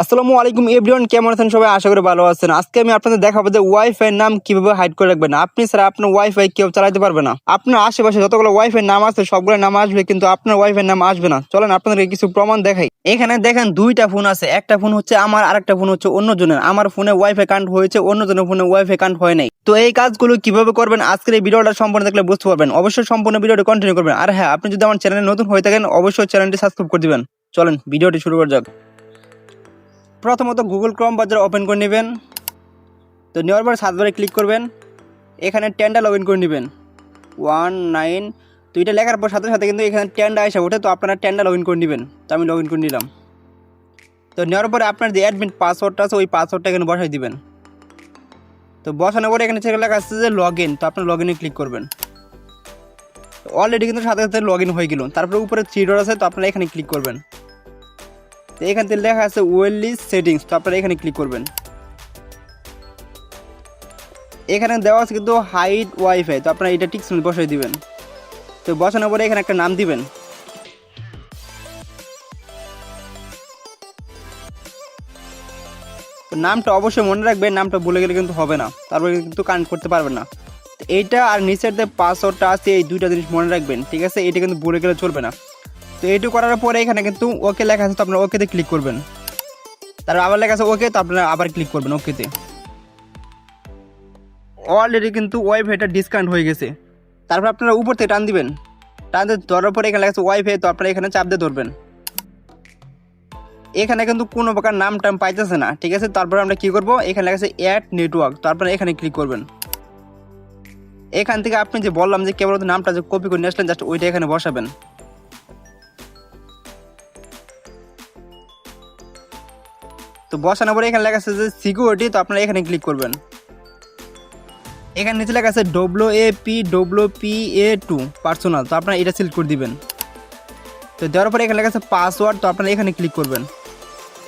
আসসালামু আলাইকুম এভরিওয়ান, কেমন আছেন সবাই? আশা করি ভালো আছেন। আজকে আমি আপনাদের দেখাবো যে ওয়াইফাই নাম কীভাবে হাইড করে রাখবেন। আপনি ছাড়া আপনার ওয়াইফাই কেউ চালাতে পারবে না। আপনার আশেপাশে যতগুলো ওয়াইফাই নাম আছে, সবগুলো নাম আসবে, কিন্তু আপনার ওয়াইফাই নাম আসবে না। চলেন আপনাদেরকে কিছু প্রমাণ দেখাই। এখানে দেখেন দুইটা ফোন আছে। একটা ফোন হচ্ছে আমার, আরেকটা ফোন হচ্ছে অন্যজনের। আমার ফোনে ওয়াইফাই কানেক্ট হয়েছে, অন্যজনের ফোনে ওয়াইফাই কানেক্ট হয় নাই। তো এই কাজগুলো কীভাবে করবেন? আজকের এই ভিডিওটা সম্পূর্ণ দেখলে বুঝতে পারবেন। অবশ্যই সম্পূর্ণ ভিডিওটা কন্টিনিউ করবেন। আর হ্যাঁ আপনি যদি আমার চ্যানেলে নতুন হয়ে থাকেন, অবশ্যই চ্যানেলটি সাবস্ক্রাইব করে দিবেন। চলেন, ভিডিওটি শুরু করা যাক। প্রথমত গুগল ক্রম বাজার ওপেন করে নেবেন। তো নেওয়ার পর সাতবারে ক্লিক করবেন। এখানে টেনটা লগ ইন করে নেবেন। ওয়ান, নাইন, তো এটা লেখার পর সাথে সাথে কিন্তু এখানে টেনটা এসে ওঠে, তো আপনারা টেনটা লগ ইন করে নেবেন। তো আমি লগ ইন করে নিলাম। তো নেওয়ার পরে আপনার যে অ্যাডমিট পাসওয়ার্ডটা আছে, ওই পাসওয়ার্ডটা এখানে বসাই দিবেন। তো বসানোর পরে এখানে লেখা আসছে যে লগ ইন তো আপনার লগ ইনে ক্লিক করবেন। অলরেডি কিন্তু সাথে সাথে লগ ইন হয়ে গেল। তারপরে উপরে থ্রি ডট আছে, তো আপনারা এখানে ক্লিক করবেন। তো এখান থেকে লেখা আছে ওয়েললি সেটিংস, তো আপনারা এখানে ক্লিক করবেন। এখানে দেওয়া আছে কিন্তু হাইট ওয়াইফাই, তো আপনারা এটা টিক্স বসাই দিবেন। তো বসানোর পরে এখানে একটা নাম দিবেন। নামটা অবশ্যই মনে রাখবেন, নামটা ভুলে গেলে কিন্তু হবে না, তারপরে কিন্তু কানেক্ট করতে পারবেন না। এইটা আর নিচের যে পাসওয়ার্ডটা আছে, এই দুইটা জিনিস মনে রাখবেন, ঠিক আছে? এটা কিন্তু ভুলে গেলে চলবে না। তো এইটু করার পরে এখানে কিন্তু ওকে লেখা আছে, তো আপনারা ওকেতে ক্লিক করবেন। তারপর আবার লেখা আছে ওকে তো আপনারা আবার ক্লিক করবেন ওকেতে অলরেডি কিন্তু ওয়াইফাইটা ডিসকাউন্ট হয়ে গেছে। তারপর আপনারা উপর থেকে টান দিবেন। টান দিয়ে ধরার পরে এখানে লেখা আছে ওয়াইফাই তো আপনারা এখানে চাপ দিয়ে ধরবেন। এখানে কিন্তু কোনো প্রকার নাম টাম পাইতেছে না, ঠিক আছে? তারপরে আমরা কি করব? এখানে লেখা আছে অ্যাড নেটওয়ার্ক তারপরে এখানে ক্লিক করবেন। এখান থেকে আপনি যে বললাম যে কেবল নামটা যে কপি করে নিয়ে আসলেন জাস্ট ওইটা এখানে বসাবেন। তো বসানোর পরে এখানে লেখা আছে যে সিকিউরিটি তো আপনারা এখানে ক্লিক করবেন। এখানে নিচে লেখা আছে W A P W P A two personal তো আপনারা এটা সিলেক্ট করে দিবেন। তো দেওয়ার পরে এখানে লেখা আছে পাসওয়ার্ড তো আপনারা এখানে ক্লিক করবেন।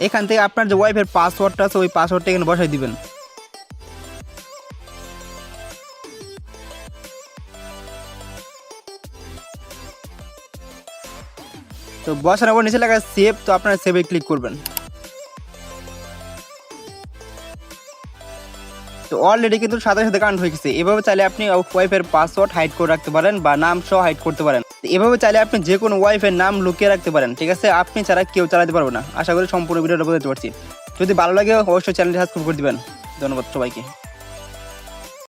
এখান থেকে আপনার যে ওয়াইফের পাসওয়ার্ডটা আছে, ওই পাসওয়ার্ডটা এখানে বসাই দিবেন। তো বসানোর পর নিচে লেখা সেভ তো আপনারা সেভে ক্লিক করবেন। তো অলরেডি কিন্তু সাথে সাথে কানেক্ট হয়ে গেছে। এভাবে চাইলে আপনি ওয়াইফের পাসওয়ার্ড হাইড করে রাখতে পারেন বা নাম সহ হাইড করতে পারেন। এভাবে চাইলে আপনি যে কোনো ওয়াইফের নাম লুকিয়ে রাখতে পারেন, ঠিক আছে? আপনি ছাড়া কেউ চালাতে পারবে না। আশা করি সম্পূর্ণ ভিডিওটা বলতে পারছি। যদি ভালো লাগে, অবশ্যই চ্যানেলটি সাবস্ক্রাইব করে দেবেন। ধন্যবাদ সবাইকে।